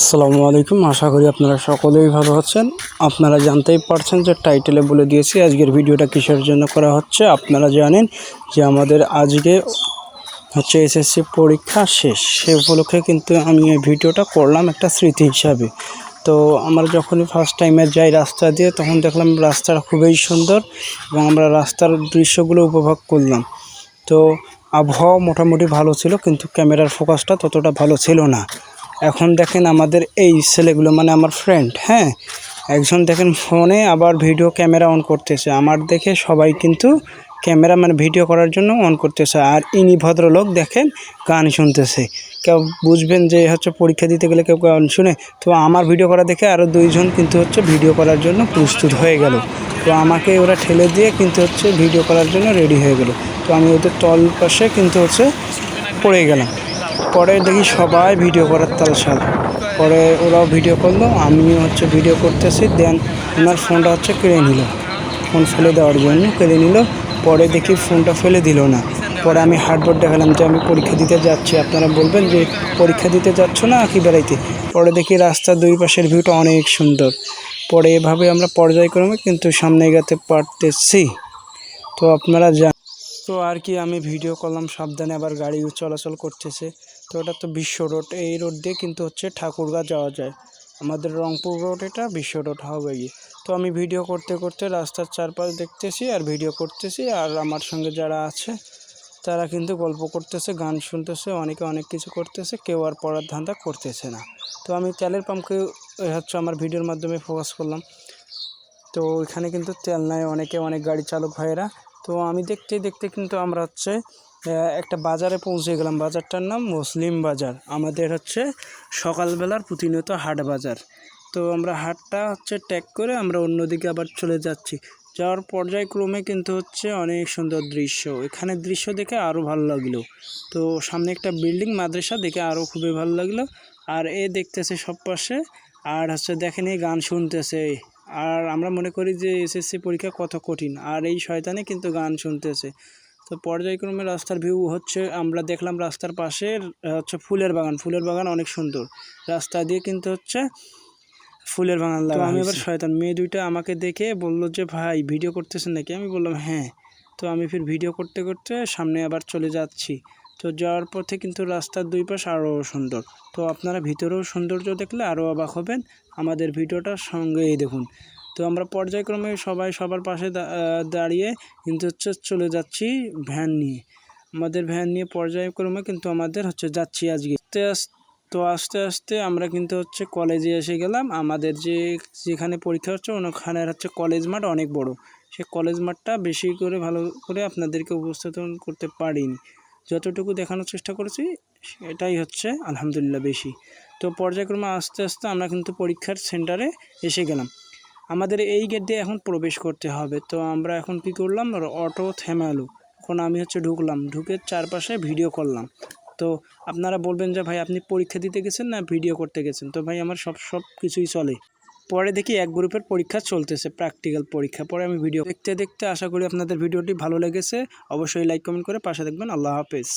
আসসালামু আলাইকুম। আশা করি আপনারা সকলেই ভালো আছেন। আপনারা জানতেই পারছেন যে টাইটেলে বলে দিয়েছি, আজকের ভিডিওটা কিসের জন্য করা হচ্ছে? আপনারা জানেন যে আমাদের আজকে হচ্ছে এসএসসি পরীক্ষা শেষ। সে উপলক্ষে কিন্তু আমি এই ভিডিওটা করলাম একটা স্মৃতি হিসাবে। তো আমরা যখনই ফার্স্ট টাইমে যাই রাস্তা দিয়ে, তখন দেখলাম রাস্তাটা খুবই সুন্দর এবং আমরা রাস্তার দৃশ্যগুলো উপভোগ করলাম। তো আবহাওয়া মোটামুটি ভালো ছিল, কিন্তু ক্যামেরার ফোকাসটা ততটা ভালো ছিল না। এখন দেখেন আমাদের এই ছেলেগুলো মানে আমার ফ্রেন্ড হ্যাঁ? একজন দেখেন ফোনে আবার ভিডিও ক্যামেরা অন করতেছে। আমার দেখে সবাই কিন্তু ক্যামেরা মানে ভিডিও করার জন্য অন করতেছে। আর ইনি ভদ্রলোক দেখেন, গান শুনতেছে। কেউ বুঝবেন যে হচ্ছে পরীক্ষা দিতে গেলে কেউ গান শুনে। তো আমার ভিডিও করা দেখে আরও দুইজন কিন্তু হচ্ছে ভিডিও করার জন্য প্রস্তুত হয়ে গেল। তো আমাকে ওরা ঠেলে দিয়ে কিন্তু হচ্ছে ভিডিও করার জন্য রেডি হয়ে গেল। তো আমি ওদের তল পাশে কিন্তু হচ্ছে পড়ে গেলাম। পরে দেখি সবাই ভিডিও করার তালসাল পরে ওরাও ভিডিও করল, আমিও হচ্ছে ভিডিও করতেছি, দেন ওনার ফোনটা হচ্ছে কেড়ে নিল। ফোন ফেলে দেওয়ার জন্য কেড়ে নিল, পরে দেখি ফোনটা ফেলে দিল না। পরে আমি হার্ডবোর্ড দেখালাম যে আমি পরীক্ষা দিতে যাচ্ছি, আপনারা বলবেন যে পরীক্ষা দিতে যাচ্ছ না কি বেড়াইতে? পরে দেখি রাস্তার দুই পাশের ভিউটা অনেক সুন্দর। পরে এভাবে আমরা পর্যায়ক্রমে কিন্তু সামনে এগাতে পারতেছি। তো আপনারা জান তো আর কি আমি ভিডিও করলাম, সাবধানে আবার গাড়ি চলাচল করতেছে। তো এটা তো বিশ্ব রোড, এই রোড দিয়ে কিন্তু হচ্ছে ঠাকুরগাঁ যাওয়া যায়। আমাদের রংপুর রোড এটা বিশ্ব রোড হবে গিয়ে। তো আমি ভিডিও করতে করতে রাস্তার চারপাশ দেখতেছি আর ভিডিও করতেছি আর আমার সঙ্গে যারা আছে, তারা কিন্তু গল্প করতেছে, গান শুনতেছে, অনেকে অনেক কিছু করতেছে, কেউ আর পড়ার ধান্দা করতেছে না। তো আমি তেলের পাম্পকে হচ্ছে আমার ভিডিওর মাধ্যমে ফোকাস করলাম। তো এখানে কিন্তু তেল নাই, অনেকে অনেক গাড়ি চালক ভাইয়েরা। তো আমি দেখতে দেখতে কিন্তু আমরা হচ্ছে একটা বাজারে পৌঁছে গেলাম। বাজারটার নাম মুসলিম বাজার। আমাদের হচ্ছে সকালবেলার প্রতিনিয়ত হাট বাজার। তো আমরা হাটটা হচ্ছে ট্যাগ করে আমরা অন্যদিকে আবার চলে যাচ্ছি। যাওয়ার পর্যায়ক্রমে কিন্তু হচ্ছে অনেক সুন্দর দৃশ্য। এখানে দৃশ্য দেখে আরও ভালো লাগল। তো সামনে একটা বিল্ডিং, মাদ্রাসা দেখে আরও খুবই ভালো লাগল। আর এ দেখতেছে সব পাশে। আর হচ্ছে দেখেন এই গান শুনতেছে। আর আমরা মনে করি যে এসএসসি পরীক্ষা কত কঠিন। আর এই শয়তানে কিন্তু গান শুনতেছে। তো পর্যায়ক্রমে রাস্তার ভিউ হচ্ছে আমরা দেখলাম রাস্তার পাশে হচ্ছে ফুলের বাগান। ফুলের বাগান অনেক সুন্দর। রাস্তা দিয়ে কিন্তু হচ্ছে ফুলের বাগান লাগা আমি এবার শয়তান মেয়ে দুইটা আমাকে দেখে বলল যে ভাই ভিডিও করতেছেন নাকি? আমি বললাম হ্যাঁ। তো আমি ফির ভিডিও করতে করতে সামনে আবার চলে যাচ্ছি। তো যাওয়ার পথে কিন্তু রাস্তার দুই পাশ আরও সুন্দর। তো আপনারা ভিতরেও সৌন্দর্য দেখলে আরও অবাক হবেন। আমাদের ভিডিওটার সঙ্গেই দেখুন। তো আমরা পর্যায়ক্রমে সবাই সবার পাশে দাঁড়িয়ে কিন্তু হচ্ছে চলে যাচ্ছি ভ্যান নিয়ে। আমাদের ভ্যান নিয়ে পর্যায়ক্রমে কিন্তু আমাদের হচ্ছে যাচ্ছি আজকে। আস্তে তো আস্তে আস্তে আমরা কিন্তু হচ্ছে কলেজে এসে গেলাম। আমাদের যে, যেখানে পরীক্ষা হচ্ছে ওখানে হচ্ছে কলেজ মাঠ অনেক বড়। সে কলেজ মাঠটা বেশি করে ভালো করে আপনাদেরকে উপস্থাপন করতে পারিনি। যতটুকু দেখানোর চেষ্টা করেছি এটাই হচ্ছে আলহামদুলিল্লাহ বেশি। তো পর্যায়ক্রমে আস্তে আস্তে আমরা কিন্তু পরীক্ষার সেন্টারে এসে গেলাম। আমাদের এই গেট দিয়ে এখন প্রবেশ করতে হবে। তো আমরা এখন কি করলাম? অটো থেমালো এখন আমি হচ্ছে ঢুকলাম। ঢুকে চারপাশে ভিডিও করলাম। তো আপনারা বলবেন যে, ভাই, আপনি পরীক্ষা দিতে গেছেন না ভিডিও করতে গেছেন? তো ভাই, আমার সব সব কিছুই চলে। পরে দেখি এক গ্রুপের পরীক্ষা চলতেছে প্র্যাকটিক্যাল পরীক্ষা। পরে আমি ভিডিও দেখতে দেখতে আশা করি আপনাদের ভিডিওটি ভালো লেগেছে। অবশ্যই লাইক কমেন্ট করে পাশে দেখবেন আল্লাহ হাফেজ।